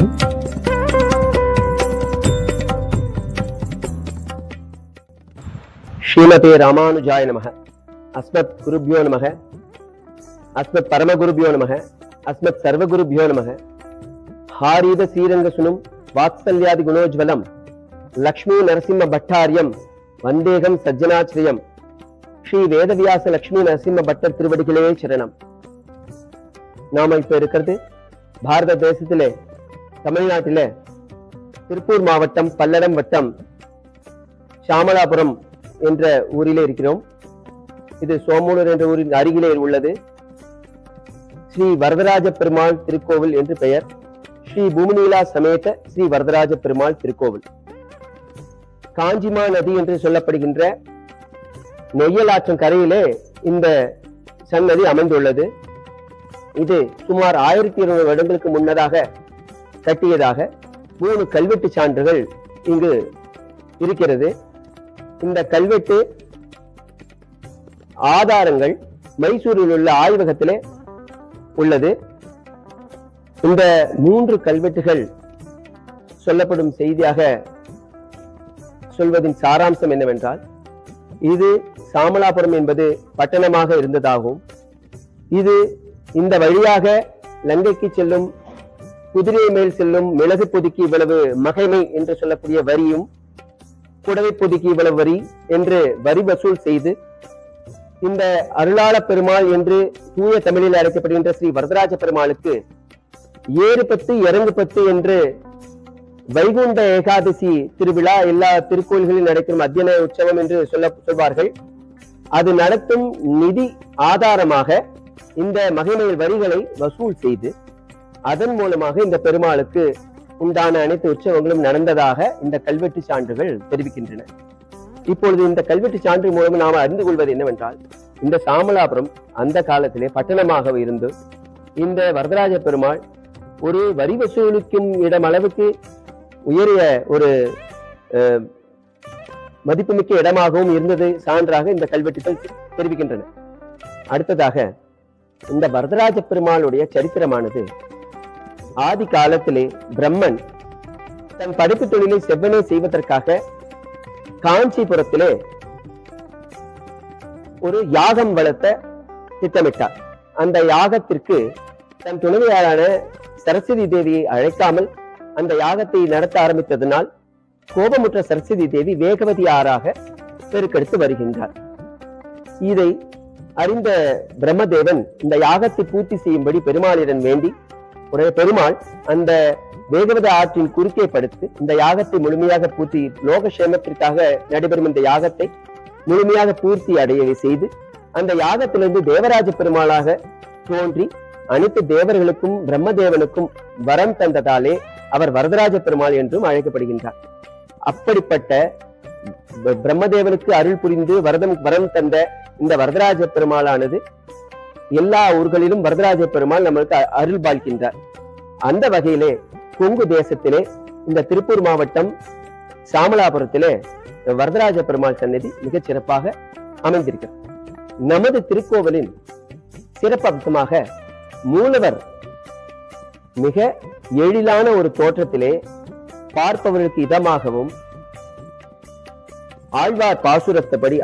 ஸ்ரீமதே ராமானுஜாய நமக. அஸ்மத் குருபியோ நமக. அஸ்மத் பரமகுருபியோ நமக. அஸ்மத் சர்வகுருபியோ நமக. ஹாரீத ஸ்ரீரங்க சுனும் வாத்சல்யாதி குணோஜ்வலம். லக்ஷ்மி நரசிம்ம பட்டாரியம். வந்தேகம் சஜ்ஜனாச்சிரியம். ஸ்ரீ வேதவியாச லக்ஷ்மி நரசிம்ம பட்டர் திருவடிகளே சரணம். நாம இப்ப இருக்கிறது பாரத தேசத்திலே தமிழ்நாட்டில திருப்பூர் மாவட்டம் பல்லடம் வட்டம் சாமலாபுரம் என்ற ஊரிலே இருக்கிறோம். இது சோமூலர் என்ற ஊரின் அருகிலே உள்ளது. ஸ்ரீ வரதராஜ பெருமாள் திருக்கோவில் என்று பெயர். ஸ்ரீ பூமிநீலா சமேத ஸ்ரீ வரதராஜ பெருமாள் திருக்கோவில். காஞ்சிமா நதி என்று சொல்லப்படுகின்ற நெய்யலாற்றன் கரையிலே இந்த சன்னதி அமைந்துள்ளது. இது சுமார் ஆயிரத்தி இருநூறு வருடங்களுக்கு முன்னதாக கட்டியதாக மூணு கல்வெட்டு சான்றுகள் இங்கு இருக்கிறது. இந்த கல்வெட்டு ஆதாரங்கள் மைசூரில் உள்ள ஆய்வகத்திலே உள்ளது. இந்த மூன்று கல்வெட்டுகள் சொல்லப்படும் செய்தியாக சொல்வதின் சாராம்சம் என்னவென்றால் இது சாமலாபுரம் என்பது பட்டணமாக இருந்ததாகவும் இது இந்த வழியாக லங்கைக்கு செல்லும் குதிரை மேல் செல்லும் மிளகு பொதுக்கி இவ்வளவு மகைமை என்று சொல்லக்கூடிய வரியும் புடவை பொதுக்கி இவ்வளவு வரி என்று வரி வசூல் செய்து இந்த அருளாள பெருமாள் என்று தூய தமிழில் அழைக்கப்படுகின்ற ஸ்ரீ வரதராஜ பெருமாளுக்கு ஏறு பத்து இறங்கு பத்து என்று வைகுண்ட ஏகாதசி திருவிழா எல்லா திருக்கோயில்களில் நடக்கும் அத்தியன உற்சவம் என்று சொல்ல சொல்வார்கள். அது நடத்தும் நிதி ஆதாரமாக இந்த மகிமையில் வரிகளை வசூல் செய்து அதன் மூலமாக இந்த பெருமாளுக்கு உண்டான அனைத்து உற்சவங்களும் நடந்ததாக இந்த கல்வெட்டு சான்றுகள் தெரிவிக்கின்றன. இப்பொழுது இந்த கல்வெட்டு சான்று மூலம் நாம் அறிந்து கொள்வது என்னவென்றால் இந்த சாமலாபுரம் அந்த காலத்திலே பட்டணமாக இருந்து இந்த வரதராஜ பெருமாள் ஒரு வரி வசூலிக்கும் இடம் அளவுக்கு உயரிய ஒரு அஹ், மதிப்புமிக்க இடமாகவும் இருந்தது சான்றாக இந்த கல்வெட்டுகள் தெரிவிக்கின்றன. அடுத்ததாக இந்த வரதராஜ பெருமாளுடைய சரித்திரமானது ஆதி காலத்திலே பிரம்மன் தன் படைப்பு தொழிலை செவ்வனே செய்வதற்காக காஞ்சிபுரத்திலே ஒரு யாகம் வளர்த்த திட்டமிட்டார். அந்த யாகத்திற்கு தன் துணைவியாரான சரஸ்வதி தேவியை அழைக்காமல் அந்த யாகத்தை நடத்த ஆரம்பித்ததனால் கோபமுற்ற சரஸ்வதி தேவி வேகவதி ஆறாக பெருக்கெடுத்து வருகின்றார். இதை அறிந்த பிரம்மதேவன் இந்த யாகத்தை பூர்த்தி செய்யும்படி பெருமாளிடம் வேண்டி உடைய பெருமாள் அந்த வேகவத ஆற்றின் குறுக்கே படுத்து இந்த யாகத்தை முழுமையாக பூர்த்தி லோகசேமத்திற்காக நடைபெறும் இந்த யாகத்தை முழுமையாக பூர்த்தி அடைய செய்து அந்த யாகத்திலிருந்து தேவராஜ பெருமாளாக தோன்றி அனைத்து தேவர்களுக்கும் பிரம்மதேவனுக்கும் வரம் தந்ததாலே அவர் வரதராஜ பெருமாள் என்றும் அழைக்கப்படுகின்றார். அப்படிப்பட்ட பிரம்மதேவனுக்கு அருள் புரிந்து வரதம் வரம் தந்த இந்த வரதராஜ பெருமாளானது எல்லா ஊர்களிலும் வரதராஜ பெருமாள் நம்மளுக்கு அருள் பால்கின்றார் அந்த வகையிலே கொங்கு தேசத்திலே இந்த திருப்பூர் மாவட்டம் சாமலாபுரத்திலே வரதராஜ பெருமாள் சன்னதி மிகச் சிறப்பாக அமைந்திருக்கிறது. நமது திருக்கோவிலின் சிறப்பம்சமாக மூலவர் மிக எழிலான ஒரு தோற்றத்திலே பார்ப்பவர்களுக்கு இதமாகவும் ஆழ்வார் பாசுரத்தபடி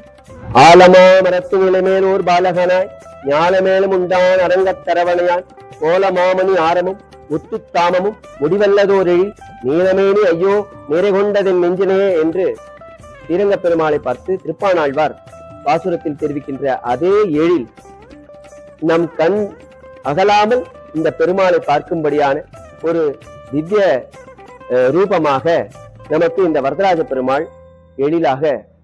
ஆலமா மரத்து நிலைமேல் ஓர் பாலகனாய் ஞாலமேலும் உண்டான் அரங்கத்தரவணையான் கோலமாமணி ஆரமும் முத்துத்தாமமும் முடிவல்லதோரெழி நீலமேனி ஐயோ நிறை கொண்டதன் நெஞ்சினே என்று ஸ்ரீரங்கப் பெருமாளை பார்த்து திருப்பானாழ்வார் பாசுரத்தில் தெரிவிக்கின்ற அதே எழில் நம் கண் அகலாமல் இந்த பெருமாளை பார்க்கும்படியான ஒரு திவ்ய ரூபமாக நமக்கு இந்த வரதராஜ பெருமாள் எழிலாக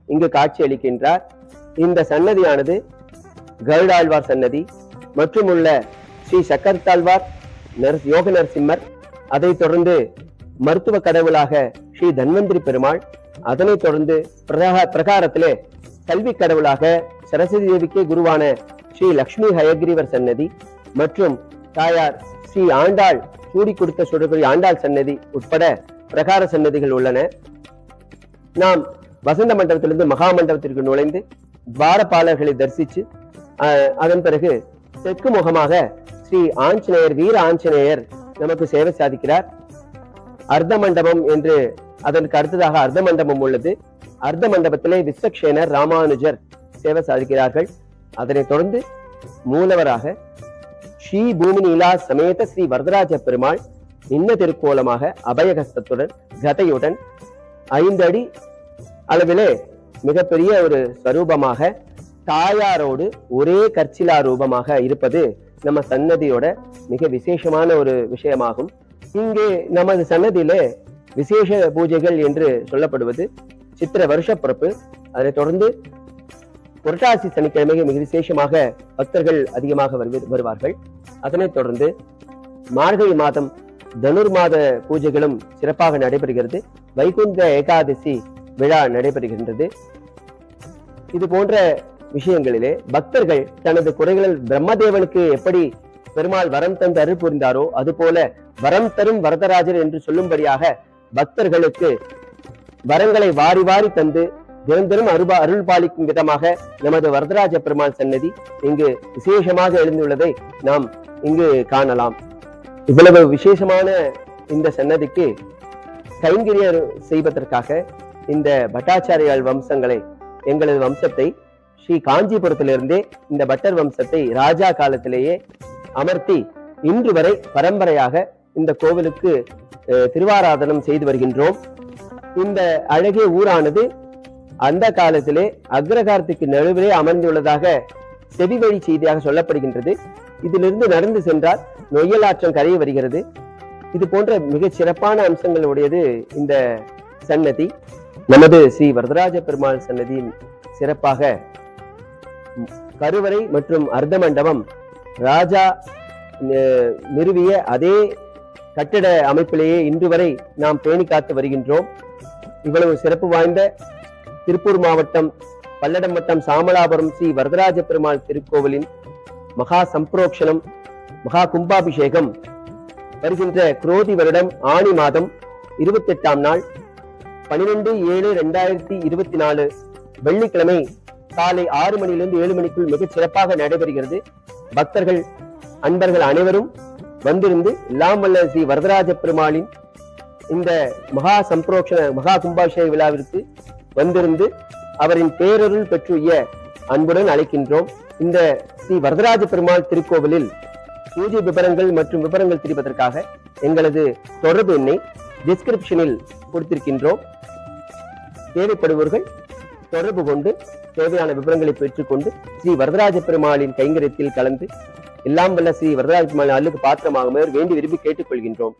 இங்கு காட்சி அளிக்கின்றார். இந்த சன்னதியானது கருடாழ்வார் சன்னதி மற்றும் உள்ள ஸ்ரீ சக்கரத்தாழ்வார் நரஸ் யோக நரசிம்மர் அதைத் தொடர்ந்து மருத்துவ கடவுளாக ஸ்ரீ தன்வந்திரி பெருமாள் அதனைத் தொடர்ந்து பிரகா- பிரகாரத்திலே கல்வி கடவுளாக சரஸ்வதி தேவிக்கே குருவான ஸ்ரீ லக்ஷ்மி ஹயக்ரீவர் சன்னதி மற்றும் தாயார் ஸ்ரீ ஆண்டாள் சூடி கொடுத்த சுடர்கொழி ஆண்டாள் சன்னதி உட்பட பிரகார சன்னதிகள் உள்ளன. நாம் வசந்த மண்டபத்திலிருந்து மகா மண்டபத்திற்கு நுழைந்து துவாரபாலர்களை தரிசித்து அதன் பிறகு தெற்கு முகமாக ஸ்ரீ ஆஞ்சநேயர் வீர ஆஞ்சநேயர் நமக்கு சேவை சாதிக்கிறார். அர்த்த மண்டபம் என்று அதற்கு அடுத்ததாக அர்த்த மண்டபம் உள்ளது. அர்த்த மண்டபத்திலே விஸ்வக்ஷேனர் ராமானுஜர் சேவை சாதிக்கிறார்கள். அதனைத் தொடர்ந்து மூலவராக ஸ்ரீ பூமிநீலா சமேத ஸ்ரீ வரதராஜ பெருமாள் இன்ன திருக்கோலமாக அபயகஸ்தத்துடன் கதையுடன் ஐந்து அடி அளவிலே மிகப்பெரிய ஒரு ஸ்வரூபமாக தாயாரோடு ஒரே கற்சிலா ரூபமாக இருப்பது நம்ம சன்னதியோட மிக விசேஷமான ஒரு விஷயமாகும். இங்கே நமது சன்னதியில விசேஷ பூஜைகள் என்று சொல்லப்படுவது சித்திர வருஷ பிறப்பு. அதனைத் தொடர்ந்து புரட்டாசி சனிக்கிழமை மிக விசேஷமாக பக்தர்கள் அதிகமாக வருவார்கள். அதனைத் தொடர்ந்து மார்கழி மாதம் தனுர் மாத பூஜைகளும் சிறப்பாக நடைபெறுகிறது. வைகுந்த ஏகாதசி விழா நடைபெறுகின்றது. இது போன்ற விஷயங்களிலே பக்தர்கள் தனது குறைகளில் பிரம்மதேவனுக்கு எப்படி பெருமாள் வரம் தந்து அருள் புரிந்தாரோ அதுபோல வரம் தரும் வரதராஜர் என்று சொல்லும்படியாக பக்தர்களுக்கு வரங்களை வாரி வாரி தந்து தினந்தரும் அருபா அருள் பாலிக்கும் விதமாக நமது வரதராஜ பெருமாள் சன்னதி இங்கு விசேஷமாக எழுந்துள்ளதை நாம் இங்கு காணலாம். இவ்வளவு விசேஷமான இந்த சன்னதிக்கு கைங்கரியர் செய்வதற்காக இந்த பட்டாச்சாரியால் வம்சங்களை எங்களது வம்சத்தை ஸ்ரீ காஞ்சிபுரத்திலிருந்தே இந்த பட்டர் வம்சத்தை ராஜா காலத்திலேயே அமர்த்தி இன்று வரை பரம்பரையாக இந்த கோவிலுக்கு திருவாராதனம் செய்து வருகின்றோம். இந்த அழகிய ஊரானது அந்த காலத்திலே அக்ரகாரத்துக்கு நடுவிலே அமர்ந்துள்ளதாக செவி வழி செய்தியாக சொல்லப்படுகின்றது. இதிலிருந்து நடந்து சென்றால் நொய்யலாற்றம் கரையை வருகிறது. இது போன்ற மிகச் சிறப்பான அம்சங்கள் உடையது இந்த சன்னதி. நமது ஸ்ரீ வரதராஜ பெருமாள் சன்னதியின் சிறப்பாக கருவறை மற்றும் அர்த்த மண்டபம் ராஜா நிறுவிய அதே கட்டிட அமைப்பிலேயே இன்று வரை நாம் பேணி காத்து வருகின்றோம். இவ்வளவு சிறப்பு வாய்ந்த திருப்பூர் மாவட்டம் பல்லடம் வட்டம் சாமலாபுரம் ஸ்ரீ வரதராஜ பெருமாள் திருக்கோவிலின் மகா சம்பிரோக்ஷனம் மகா கும்பாபிஷேகம். வருகின்ற குரோதி வருடம் ஆணி மாதம் இருபத்தி எட்டாம் நாள் பனிரெண்டு ஏழு ரெண்டாயிரத்தி இருபத்தி நாலு வெள்ளிக்கிழமை காலை ஆறு மணியிலிருந்து ஏழு மணிக்குள் மிகச் சிறப்பாக நடைபெறுகிறது. பக்தர்கள் அன்பர்கள் அனைவரும் வந்திருந்து எல்லாம் வல்ல ஸ்ரீ வரதராஜ பெருமாளின் இந்த மகா சம்பிரோக்ஷண மகா கும்பாபிஷேக விழாவிற்கு வந்திருந்து அவரின் பேரருள் பெற்றுய அன்புடன் அழைக்கின்றோம். இந்த ஸ்ரீ வரதராஜ பெருமாள் திருக்கோவிலில் பூஜை விவரங்கள் மற்றும் விவரங்கள் தெரிவதற்காக எங்களது தொடர்பு எண்ணை டிஸ்கிரிப்ஷனில் கொடுத்திருக்கின்றோம். தேவைப்படுபவர்கள் தொடர்பு கொண்டு தேவையான விவரங்களை பெற்றுக்கொண்டு ஸ்ரீ வரதராஜ பெருமாளின் கைங்கரியத்தில் கலந்து எல்லாம் வல்ல ஸ்ரீ வரதராஜ பெருமாள் அருளுக்கு பாத்திரமாகுமாறு வேண்டி விரும்பி கேட்டுக்கொள்கின்றோம்.